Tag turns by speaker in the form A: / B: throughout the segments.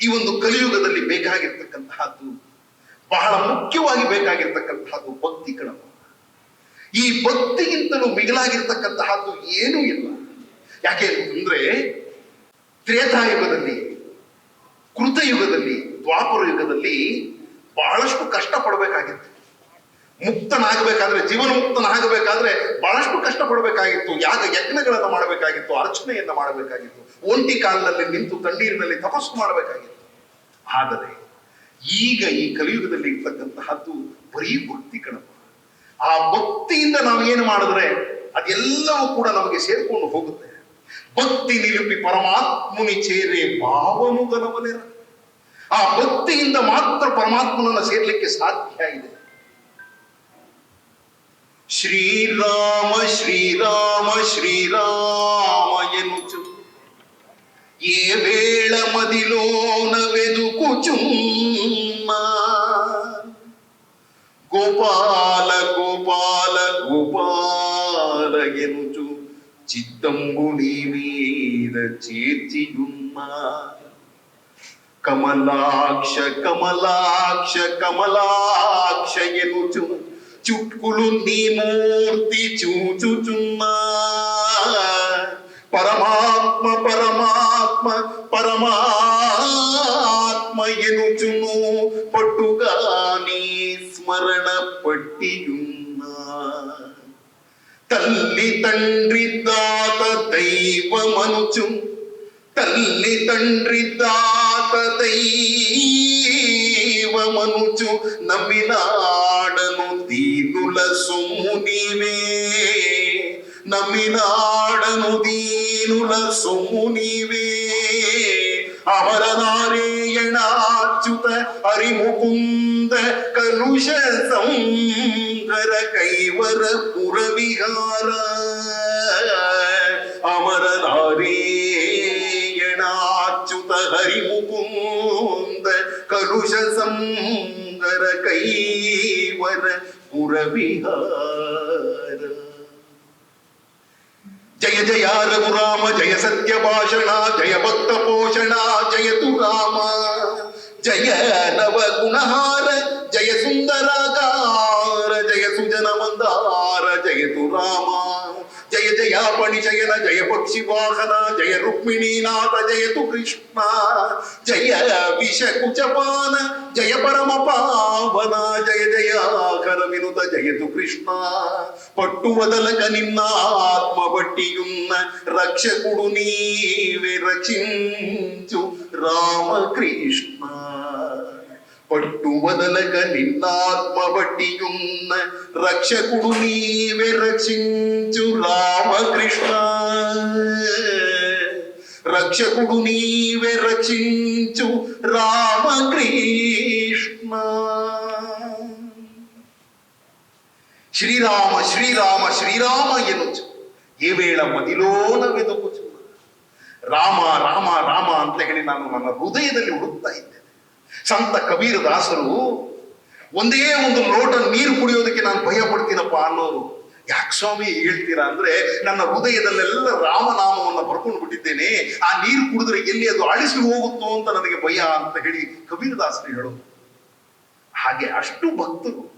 A: ಈ ಒಂದು ಕಲಿಯುಗದಲ್ಲಿ ಬೇಕಾಗಿರ್ತಕ್ಕಂತಹದ್ದು, ಬಹಳ ಮುಖ್ಯವಾಗಿ ಬೇಕಾಗಿರ್ತಕ್ಕಂತಹದ್ದು ಭಕ್ತಿ ಕಣವ ಈ ಭಕ್ತಿಗಿಂತಲೂ ಮಿಗಿಲಾಗಿರ್ತಕ್ಕಂತಹದ್ದು ಏನೂ ಇಲ್ಲ. ಯಾಕೆ ಅಂತಂದ್ರೆ ತ್ರೇತಾಯುಗದಲ್ಲಿ, ಕೃತಯುಗದಲ್ಲಿ ದ್ವಾಪರ ಯುಗದಲ್ಲಿ ಬಹಳಷ್ಟು ಕಷ್ಟ ಪಡಬೇಕಾಗಿತ್ತು ಮುಕ್ತನಾಗಬೇಕಾದ್ರೆ, ಜೀವನ ಮುಕ್ತನಾಗಬೇಕಾದ್ರೆ ಬಹಳಷ್ಟು ಕಷ್ಟ ಪಡಬೇಕಾಗಿತ್ತು ಯಾಗ ಯಜ್ಞಗಳನ್ನು ಮಾಡಬೇಕಾಗಿತ್ತು, ಅರ್ಚನೆಯನ್ನ ಮಾಡಬೇಕಾಗಿತ್ತು. ಒಂಟಿ ಕಾಲದಲ್ಲಿ ನಿಂತು ತಣ್ಣೀರಿನಲ್ಲಿ ತಪಸ್ಸು ಮಾಡಬೇಕಾಗಿತ್ತು. ಆದರೆ ಈಗ ಈ ಕಲಿಯುಗದಲ್ಲಿ ಇರ್ತಕ್ಕಂತಹದ್ದು ಬರೀ ಭಕ್ತಿ ಕಣಪ್ಪ. ಆ ಭಕ್ತಿಯಿಂದ ನಾವು ಏನು ಮಾಡಿದ್ರೆ ಅದೆಲ್ಲವೂ ಕೂಡ ನಮಗೆ ಸೇರ್ಕೊಂಡು ಹೋಗುತ್ತೆ. ಭಕ್ತಿ ನಿಲುಪಿ ಪರಮಾತ್ಮನಿ ಚೇರೆ ಭಾವನುಗನವನೆರ ಆ ಭಕ್ತಿಯಿಂದ ಮಾತ್ರ ಪರಮಾತ್ಮನನ್ನ ಸೇರ್ಲಿಕ್ಕೆ ಸಾಧ್ಯ ಇದೆ. శ్రీరామ శ్రీరామ శ్రీరామ ఎనుచు ఏ వేళ మదిలోన వెదుకుచున్నా. గోపాల గోపాల గోపాల ఎనుచు చిత్తంబు నీ మీద చేర్చియున్నా. కమలాక్ష కమలాక్ష కమలాక్ష ఎనుచు చుట్టుకులు నీ మూర్తి చూచుచున్నా. పరమాత్మ పరమాత్మ పరమాత్మ ఎనుచును పట్టుగా నీ స్మరణ పట్టియున్నా. తల్లి తండ్రి దాత దైవమనుచు తల్లి తండ్రి దాత దైవమనుచు నమ్మినాడను దీనుల సొమ్ము నీవే నమ్మినాడను దీనుల సొమ్ము నీవే అమర నారాయణాచ్యుత హరిముకుంద కలుష సంహర కైవర పురవిహార అమర அறிவு பூந்த கைவர புறவிஹார जय जया रघुराम जय सत्य भाषणा जय भक्त पोषणा जय तु राम जय नव गुणहार जय सुंदराकार जय सुजन मंदार जय तु జయ పణిశయన జయ పక్షి వాహన జయ రుక్మిణీనాథ జయతు కృష్ణ జయ విషకుచపాన జయ పరమ పావన జయ జయాకర వినుత జయతు కృష్ణ పట్టువదలక నిన్న ఆత్మ బట్టియున్న రక్షకుడు నీవే రక్షించు రామకృష్ణ పట్టువదలక నిన్నాత్మ బట్టియున్న రక్షకుడు నీవే రక్షించు ರಕ್ಷಕುಡು రక్షకుడు ರಚಿಂಚು ರಾಮ ಕೃಷ್ಣ. ಶ್ರೀರಾಮ ಶ್ರೀರಾಮ ಶ್ರೀರಾಮ ఎనుచు ಈ ವೇಳ ಮದಿಲೋನ ವೆದುಕುಚು ರಾಮ ರಾಮ ರಾಮ ಅಂತ ಹೇಳಿ ನಾನು ನನ್ನ ಹೃದಯದಲ್ಲಿ ಹುಡುಕ್ತಾ ಇದ್ದೇನೆ ಸಂತ ಕಬೀರದಾಸರು, ಒಂದೇ ಒಂದು ಲೋಟ ನೀರು ಕುಡಿಯೋದಕ್ಕೆ ನಾನು ಭಯ ಪಡ್ತೀನಪ್ಪ ಅನ್ನೋರು. ಯಾಕೆ ಸ್ವಾಮಿ ಹೇಳ್ತೀರಾ ಅಂದ್ರೆ ನನ್ನ ಹೃದಯದಲ್ಲೆಲ್ಲ ರಾಮನಾಮವನ್ನು ಬರ್ಕೊಂಡು ಬಿಟ್ಟಿದ್ದೇನೆ. ಆ ನೀರು ಕುಡಿದ್ರೆ ಎಲ್ಲಿ ಅದು ಅಳಿಸಿ ಹೋಗುತ್ತೋ ಅಂತ ನನಗೆ ಭಯ ಅಂತ ಹೇಳಿ ಕಬೀರದಾಸರು ಹೇಳೋದು. ಹಾಗೆ ಅಷ್ಟು ಭಕ್ತರು.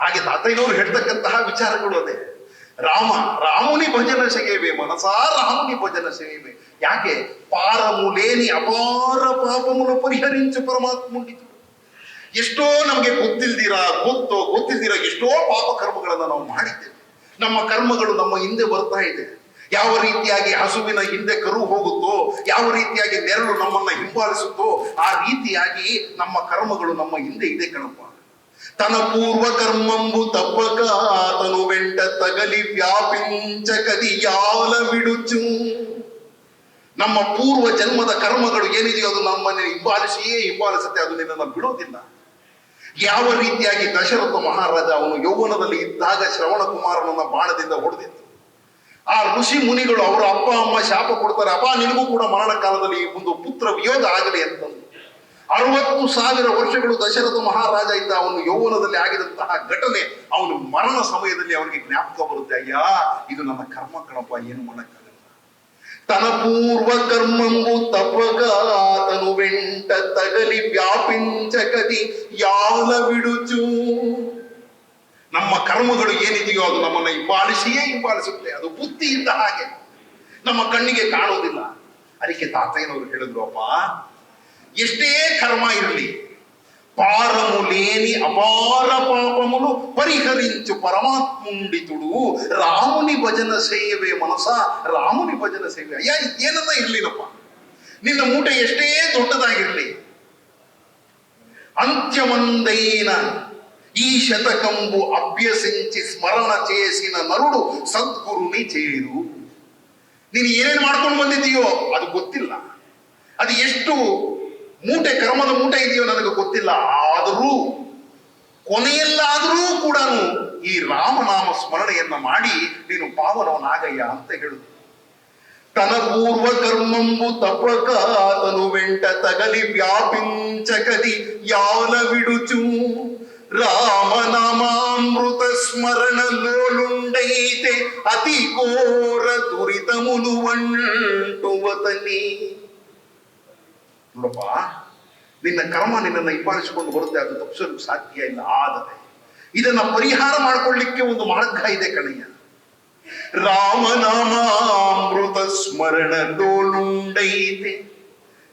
A: ಹಾಗೆ ತಾತಯ್ಯನವರು ಹೇಳ್ತಕ್ಕಂತಹ ವಿಚಾರಗಳು ಅದೇ. ರಾಮ, ರಾಮುನಿ ಭಜನ ಸೇವೆ ಮನಸಾ ರಾಮುನಿ ಭಜನ ಸೇವೆ ಯಾಕೆ? ಪಾರಮುಲೇನಿ ಅಪಾರ ಪಾಪమును ಪರಿಹರಿಂಚು ಪರಮಾತ್ಮುಂಡಿತು ಎಷ್ಟೋ ನಮಗೆ ಗೊತ್ತಿಲ್ದಿರ, ಗೊತ್ತೋ, ಗೊತ್ತಿಲ್ದಿರ ಎಷ್ಟೋ ಪಾಪ ಕರ್ಮಗಳನ್ನು ನಾವು ಮಾಡಿದ್ದೇವೆ. ನಮ್ಮ ಕರ್ಮಗಳು ನಮ್ಮ ಹಿಂದೆ ಬರ್ತಾ ಇದೆ. ಯಾವ ರೀತಿಯಾಗಿ ಹಸುವಿನ ಹಿಂದೆ ಕರು ಹೋಗುತ್ತೋ, ಯಾವ ರೀತಿಯಾಗಿ ನೆರಳು ನಮ್ಮನ್ನ ಹಿಂಬಾಲಿಸುತ್ತೋ, ಆ ರೀತಿಯಾಗಿ ನಮ್ಮ ಕರ್ಮಗಳು ನಮ್ಮ ಹಿಂದೆ ಇದೆ ಕಣಪ್ಪ. ತನ ಪೂರ್ವ ಕರ್ಮಂಬು ತಪ್ಪಕ ತನು ವೆಂಟ ತಗಲಿ ವ್ಯಾಪಿಂಚ ಕದಿಯಾಲ ಬಿಡುಚು. ನಮ್ಮ ಪೂರ್ವ ಜನ್ಮದ ಕರ್ಮಗಳು ಏನಿದೆಯೋ ಅದು ನಮ್ಮನ್ನು ಹಿಂಬಾಲಿಸಿಯೇ ಹಿಂಬಾಲಿಸುತ್ತೆ, ಅದು ನಿನ್ನನ್ನು ಬಿಡೋದಿಲ್ಲ. ಯಾವ ರೀತಿಯಾಗಿ ದಶರಥ ಮಹಾರಾಜ ಅವನು ಯೌವನದಲ್ಲಿ ಇದ್ದಾಗ ಶ್ರವಣ ಕುಮಾರನನ್ನ ಬಾಣದಿಂದ ಹೊಡೆದಿತ್ತು ಆ ಋಷಿ ಮುನಿಗಳು ಅವರ ಅಪ್ಪ, ಅಮ್ಮ ಶಾಪ ಕೊಡ್ತಾರೆ, ಅಪ್ಪ, ನಿನಗೂ ಕೂಡ ಮರಣ ಕಾಲದಲ್ಲಿ ಒಂದು ಪುತ್ರ ವಿಯೋಗ ಆಗಲಿ ಅಂತಂದು ಅರವತ್ತು ಸಾವಿರ ವರ್ಷಗಳು ದಶರಥ ಮಹಾರಾಜ ಇದ್ದ ಅವನು ಯೌವನದಲ್ಲಿ ಆಗಿದಂತಹ ಘಟನೆ ಅವನು ಮರಣ ಸಮಯದಲ್ಲಿ ಅವನಿಗೆ ಜ್ಞಾಪಕ ಬರುತ್ತೆ. ಅಯ್ಯ, ಇದು ನನ್ನ ಕರ್ಮ ಕಣಪ್ಪ, ಏನು ಮಾಡಕ್ಕಾಗಲ್ಲ. ತನ ಪೂರ್ವ ಕರ್ಮಂಬು ತಗಲಿ ವ್ಯಾಪಿಂಚಕದಿ ಯಾವಲ ಬಿಡುಚು ನಮ್ಮ ಕರ್ಮಗಳು ಏನಿದೆಯೋ ಅದು ನಮ್ಮನ್ನು ಹಿಂಬಾಲಿಸಿಯೇ ಹಿಂಬಾಲಿಸುತ್ತೆ. ಅದು ಬುದ್ಧಿ ಇದ್ದ ಹಾಗೆ. ನಮ್ಮ ಕಣ್ಣಿಗೆ ಕಾಣುವುದಿಲ್ಲ. ಅದಕ್ಕೆ ತಾತಯ್ಯನವರು ಹೇಳಿದ್ರು, ಅಪ್ಪ, ಎಷ್ಟೇ ಕರ್ಮ ಇರಲಿ, ಪಾರಮುಲೇನಿ ಅಪಾರ ಪಾಪಮುಲು ಪರಿಹರಿಂಚು ಪರಮಾತ್ಮುಂಡಿ ತುಡು. ರಾಮುನಿ ಭಜನ ಸೇವೆ ಮನಸ ರಾಮುನಿ ಭಜನ ಸೇವೆ. ಅಯ್ಯ ఏనన్నా ಇರಲಿಲ್ಲಪ್ಪ. ನಿನ್ನ ಮೂಟೆ ಎಷ್ಟೇ ದೊಡ್ಡದಾಗಿರಲಿ ಅಂತ್ಯಮಂದೈನ ಈ ಶತಕಂಬು ಅಭ್ಯಸಿಂಚಿ ಸ್ಮರಣ ಚೇಸಿನ ನರುಡು ಸದ್ಗುರುನಿ ಚೇರು ನೀನು ಏನೇನು ಮಾಡ್ಕೊಂಡು ಬಂದಿದ್ದೀಯೋ ಅದು ಗೊತ್ತಿಲ್ಲ. ಅದು ಎಷ್ಟು ಮೂಟೆ ಕರ್ಮದ ಮೂಟೆ ಇದೆಯೋ ನನಗೆ ಗೊತ್ತಿಲ್ಲ. ಆದರೂ ಕೊನೆಯಲ್ಲಾದರೂ ಕೂಡ ಈ ರಾಮನಾಮ ಸ್ಮರಣೆಯನ್ನ ಮಾಡಿ ನೀನು ಪಾವನವನಾಗಯ್ಯ ಅಂತ ಹೇಳುದು తన పూర్వ కర్మంబు తప్పక తను వెంట తగలి వ్యాపించకది యాల విడుచు రామనామామృత స్మరణ లోలుండైతే అతి ఘోర దురితములు వంటువతని ನೋಡಪ್ಪ ನಿನ್ನ ಕರ್ಮ ನಿನ್ನನ್ನು ಹಿಂಬಾಲಿಸಿಕೊಂಡು ಬರುತ್ತೆ ಅದು ತಪ್ಪಿಸಲು ಸಾಧ್ಯ ಇಲ್ಲ ಆದರೆ ಇದನ್ನ ಪರಿಹಾರ ಮಾಡಿಕೊಳ್ಳಿಕ್ಕೆ ಒಂದು ಮಾರ್ಗ ಇದೆ ಕಣಯ್ಯ ರಾಮನಾಮಾಮೃತ ಸ್ಮರಣ ಡೋಲುಂಡೈತೆ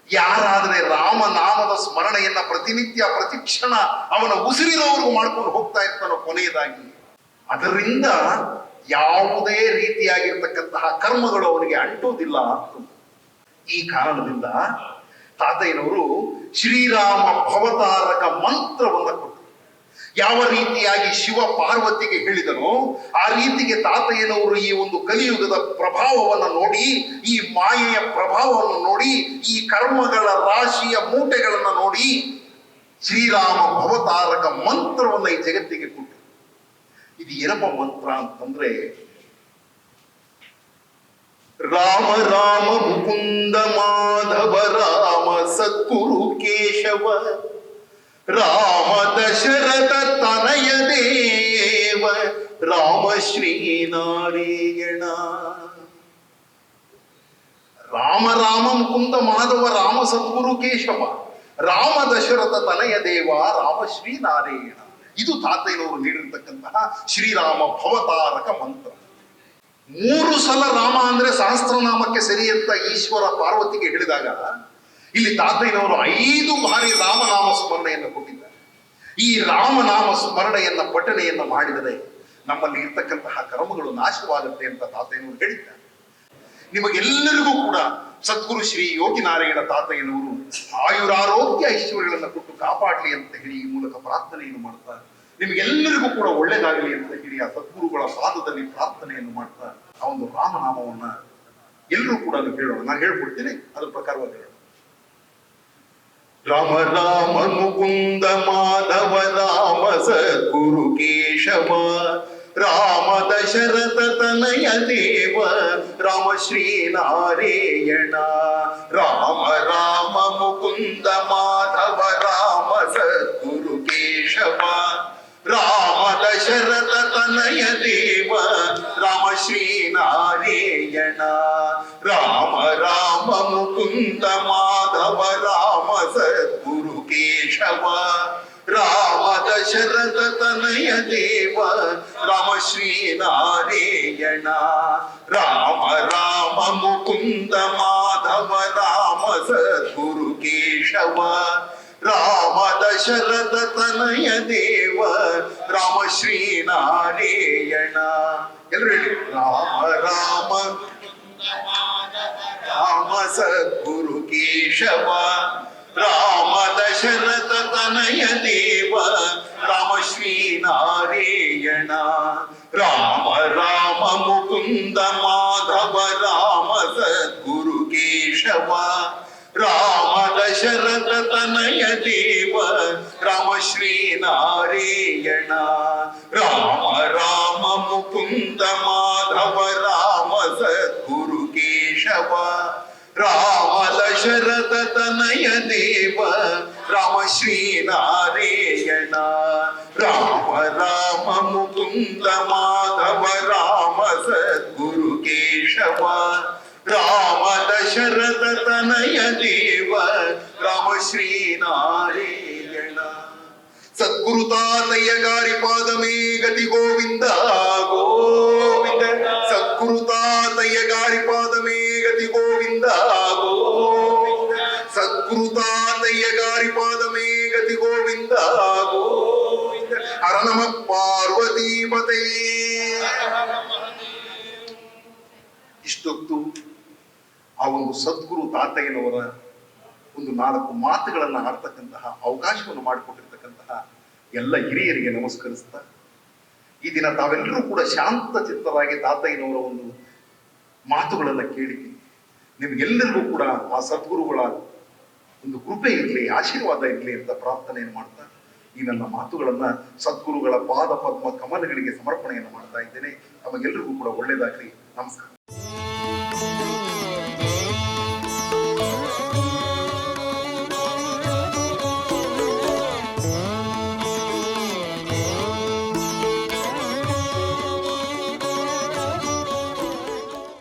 A: ಯಾರಾದ್ರೆ ರಾಮನಾಮದ ಸ್ಮರಣೆಯನ್ನ ಪ್ರತಿನಿತ್ಯ, ಪ್ರತಿಕ್ಷಣ ಅವನ ಉಸಿರಿನವರೆಗೂ ಮಾಡ್ಕೊಂಡು ಹೋಗ್ತಾ ಇರ್ತಾನೋ ಕೊನೆಯದಾಗಿ, ಅದರಿಂದ ಯಾವುದೇ ರೀತಿಯಾಗಿರ್ತಕ್ಕಂತಹ ಕರ್ಮಗಳು ಅವನಿಗೆ ಅಂಟುವುದಿಲ್ಲ ಈ ಕಾರಣದಿಂದ ತಾತಯ್ಯನವರು ಶ್ರೀರಾಮ ಭವತಾರಕ ಮಂತ್ರವನ್ನು ಕೊಟ್ಟರು. ಯಾವ ರೀತಿಯಾಗಿ ಶಿವ ಪಾರ್ವತಿಗೆ ಹೇಳಿದನೋ ಆ ರೀತಿಗೆ ತಾತಯ್ಯನವರು ಈ ಒಂದು ಕಲಿಯುಗದ ಪ್ರಭಾವವನ್ನು ನೋಡಿ, ಈ ಮಾಯೆಯ ಪ್ರಭಾವವನ್ನು ನೋಡಿ, ಈ ಕರ್ಮಗಳ ರಾಶಿಯ ಮೂಟೆಗಳನ್ನು ನೋಡಿ ಶ್ರೀರಾಮ ಭವತಾರಕ ಮಂತ್ರವನ್ನ ಈ ಜಗತ್ತಿಗೆ ಕೊಟ್ಟರು. ಇದು ಏನಪ್ಪ ಮಂತ್ರ ಅಂತಂದ್ರೆ, ರಾಮ ರಾಮ ಮುಕುಂದ ಮಾಧವ ರಾಮ ಸದ್ಗುರು ಕೇಶವ. ರಾಮ ದಶರಥ ತನಯ ದೇವ, ರಾಮ ಶ್ರೀನಾರಾಯಣ. ರಾಮ ರಾಮ ಕುಂದ ಮಾಧವ, ರಾಮ ಸದ್ಗುರು ಕೇಶವ, ರಾಮ ದಶರಥ ತನಯ ದೇವ, ರಾಮ ಶ್ರೀನಾರಾಯಣ. ಇದು ತಾತಯ್ಯನವರು ನೀಡಿರ್ತಕ್ಕಂತಹ ಶ್ರೀರಾಮ ಭವತಾರಕ ಮಂತ್ರ. ಮೂರು ಸಲ ರಾಮ ಅಂದ್ರೆ ಸಹಸ್ರನಾಮಕ್ಕೆ ಸರಿ ಅಂತ ಈಶ್ವರ ಪಾರ್ವತಿಗೆ ಹೇಳಿದಾಗ ಇಲ್ಲಿ ತಾತಯ್ಯನವರು ಐದು ಬಾರಿ ರಾಮನಾಮ ಸ್ಮರಣೆಯನ್ನು ಕೊಟ್ಟಿದ್ದಾರೆ. ಈ ರಾಮನಾಮ ಸ್ಮರಣೆಯನ್ನ ಪಠನೆಯನ್ನ ಮಾಡಿದರೆ ನಮ್ಮಲ್ಲಿ ಇರ್ತಕ್ಕಂತಹ ಕರ್ಮಗಳು ನಾಶವಾಗುತ್ತೆ ಅಂತ ತಾತಯ್ಯನವರು ಹೇಳಿದ್ದಾರೆ. ನಿಮಗೆಲ್ಲರಿಗೂ ಕೂಡ ಸದ್ಗುರು ಶ್ರೀ ಯೋಗಿ ನಾರಾಯಣ ತಾತಯ್ಯನವರು ಆಯುರಾರೋಗ್ಯ ಐಶ್ವರ್ಯಗಳನ್ನು ಕೊಟ್ಟು ಕಾಪಾಡಲಿ ಅಂತ ಹೇಳಿ ಈ ಮೂಲಕ ಪ್ರಾರ್ಥನೆಯನ್ನು ಮಾಡ್ತಾ ನಿಮಗೆಲ್ಲರಿಗೂ ಕೂಡ ಒಳ್ಳೇದಾಗಲಿ ಅಂತ ಹೇಳಿ ಆ ಸದ್ಗುರುಗಳ ಪಾದದಲ್ಲಿ ಪ್ರಾರ್ಥನೆಯನ್ನು ಮಾಡ್ತಾ ಆ ಒಂದು ರಾಮನಾಮವನ್ನ ಎಲ್ಲರೂ ಕೂಡ ಹೇಳೋಣ. ನಾನು ಹೇಳ್ಕೊಡ್ತೇನೆ ಅದ್ರ ಪ್ರಕಾರವಾಗಿ రామ రామ ముకుంద మాధవ రామ సద్గురు కేశవ రామ దశరథ తనయ దేవ రామ శ్రీ నారాయణ రామ రామ ముకుంద మాధవ రామ సద్గురు కేశవ రామ దశరథ తనయ దేవ రామ శ్రీ నారాయణ రామ రామ ముకుంద ರಾಮ ಮುಕುಂದ ಮಾಧವ ರಾಮ ಸದ್ಗುರು ಕೇಶವ ರಾಮ ದಶರಥ ತನಯ ದೇವ ರಾಮ ಶ್ರೀನಾರಾಯಣ ರಾಮ ರಾಮ ಮುಕುಂದ ಮಾಧವ ರಾಮ ಸದ್ಗುರು ಕೇಶವ ರಾಮ ದಶರಥ ತನಯ ದೇವ ರಾಮ ಶ್ರೀನಾರಾಯಣ ಎಲ್ಲರೂ ಹೇಳಿ ರಾಮ राम सद्गुरु केशवा राम दशरथ तनय देव राम श्री नारायण राम राम मुकुंद माधव राम सद्गुरु केशवा రామ దశరథ తనయ దేవ రామ శ్రీ నారాయణ రామ రామ ముకుంద మాధవ రామ సద్గురు కేశవ. రామ దశరథ తనయ దేవ రామ శ్రీ నారాయణ రామ రామ ముకుంద మాధవ రామ సద్గురు కేశవ. రామ దశరథ ದೇವ ರಾಮ ಶ್ರೀನಾರಾಯಣ ಸದ್ಗುರು ತಾತಯ್ಯ ಗಾರಿ ಪಾದಮೇ ಗತಿ ಆ ಒಂದು ಸದ್ಗುರು ತಾತಯ್ಯನವರ ಒಂದು ನಾಲ್ಕು ಮಾತುಗಳನ್ನು ಆಡ್ತಕ್ಕಂತಹ ಅವಕಾಶವನ್ನು ಮಾಡಿಕೊಟ್ಟಿರ್ತಕ್ಕಂತಹ ಎಲ್ಲ ಹಿರಿಯರಿಗೆ ನಮಸ್ಕರಿಸ್ತಾ, ಈ ದಿನ ತಾವೆಲ್ಲರೂ ಕೂಡ ಶಾಂತ ಚಿತ್ತವಾಗಿ ತಾತಯ್ಯನವರ ಒಂದು ಮಾತುಗಳನ್ನು ಕೇಳಿ ನಿಮ್ಗೆಲ್ಲರಿಗೂ ಕೂಡ ಆ ಸದ್ಗುರುಗಳ ಒಂದು ಕೃಪೆ ಇರಲಿ, ಆಶೀರ್ವಾದ ಇರಲಿ ಅಂತ ಪ್ರಾರ್ಥನೆಯನ್ನು ಮಾಡ್ತಾ, ಈ ನನ್ನ ಮಾತುಗಳನ್ನ ಸದ್ಗುರುಗಳ ಪಾದ ಪದ್ಮ ಕಮಲಗಳಿಗೆ ಸಮರ್ಪಣೆಯನ್ನು ಮಾಡ್ತಾ ಇದ್ದೇನೆ. ತಮಗೆಲ್ಲರಿಗೂ ಕೂಡ ಒಳ್ಳೆಯದಾಗಲಿ ನಮಸ್ಕಾರ.